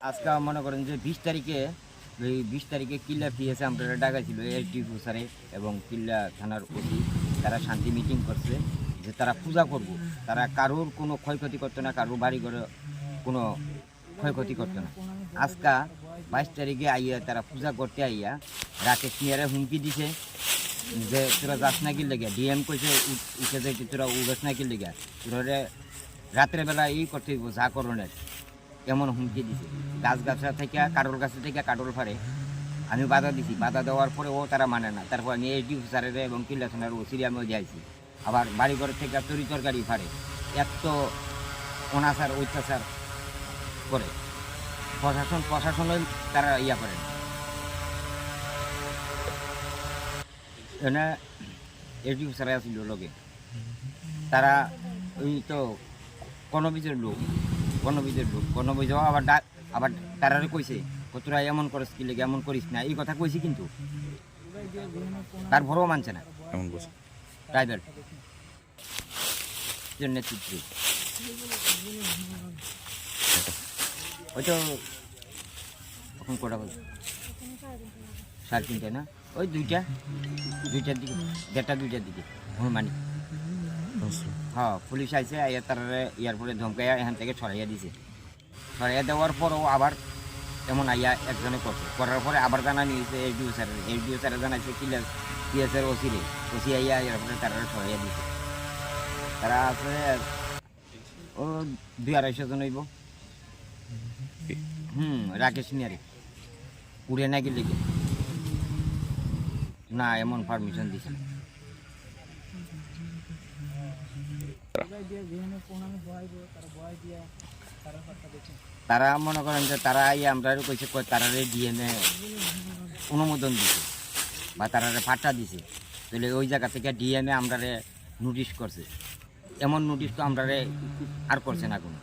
আজকে মনে করেন যে বিশ তারিখে ওই বিশ তারিখে কিল্লা পিএসে আমরা ডাকা ছিল এসডি স্যারে এবং কিল্লা থানার ওসি, তারা শান্তি মিটিং করছে যে তারা পূজা করব। তারা কারোর কোনো ক্ষয়ক্ষতি করতো না, কারোর বাড়ি ঘরে কোনো ক্ষয়ক্ষতি করতো না। আজকা বাইশ তারিখে আইয়া তারা পূজা করতে আইয়া রাকেশ মিয়ারে হুমকি দিছে যে তোরা যাস না কি লেগে ডিএম কইছে উঠে যে তোরা উড়াস না কি লেগে তোরা রাত্রে বেলা ই করতে যা করণের এমন হুমকি দিছে। গাছ গাছা থেকে কাটল গাছে থেকে কাটল ফাড়ে। আমি বাধা দিছি। বাধা দেওয়ার পরে ও তারা মানে না। তারপর আমি এইচডি স্যারের এবং কিল্লা থানার ওসিরি আমিও দিয়েছি আবার বাড়ি ঘর থেকে তরি তরকারি ফাড়ে। এত অনাচার, অত্যাচার করে। প্রশাসন প্রশাসনে তারা ইয়া করে। এনে এইচডি স্যারে আসছিল লোকে তারা ওই তো কোনো লোক। গণবিজের লোক গণবিজ আবার আবার তারারে কইছে তোরা এমন করিস কি লেগে এমন করিস না। এই কথা কইছি কিন্তু। তার ভরও মানছে না। এমন বলছে ট্রাইবেল। নেতৃত্বে ওই তো এখন কটা বাজে? সাড়ে তিনটে না? ওই দুইটা। দুইটার দিকে দেড়টা দুইটার দিকে। হনুমানি হ্যাঁ পুলিশ আইসে আইয়া তারারে এয়ারপোর্টে ধমকাইয়া এখান থেকে ছড়াইয়া দিছে। ছড়াইয়া দেওয়ার পরও আবার এমন আইয়া একজনে করছে। করার পরে আবার জানা নিয়েছে স্যারের স্যারে। জানাইছে কিলার পিএসের ওসিরে। ওসি আইয়া এয়ারপোর্টে তারারে ছড়াইয়া দিছে। তারা আছে, ও দুই আড়াইশো জন হইব। হুম, রাকেশ নিয়ারে। উড়ে না গেলে? না, এমন পারমিশন দিছে তারা মনে করেন যে তারা এই আমরা কইছে কই তারারে ডিএনএ অনুমোদন দিছে বা তারারে ফাটা দিছে। তাহলে ওই জায়গা থেকে ডিএনএ আমরারে নোটিশ করছে। এমন নোটিশ তো আমরারে আর করছে না কোনো।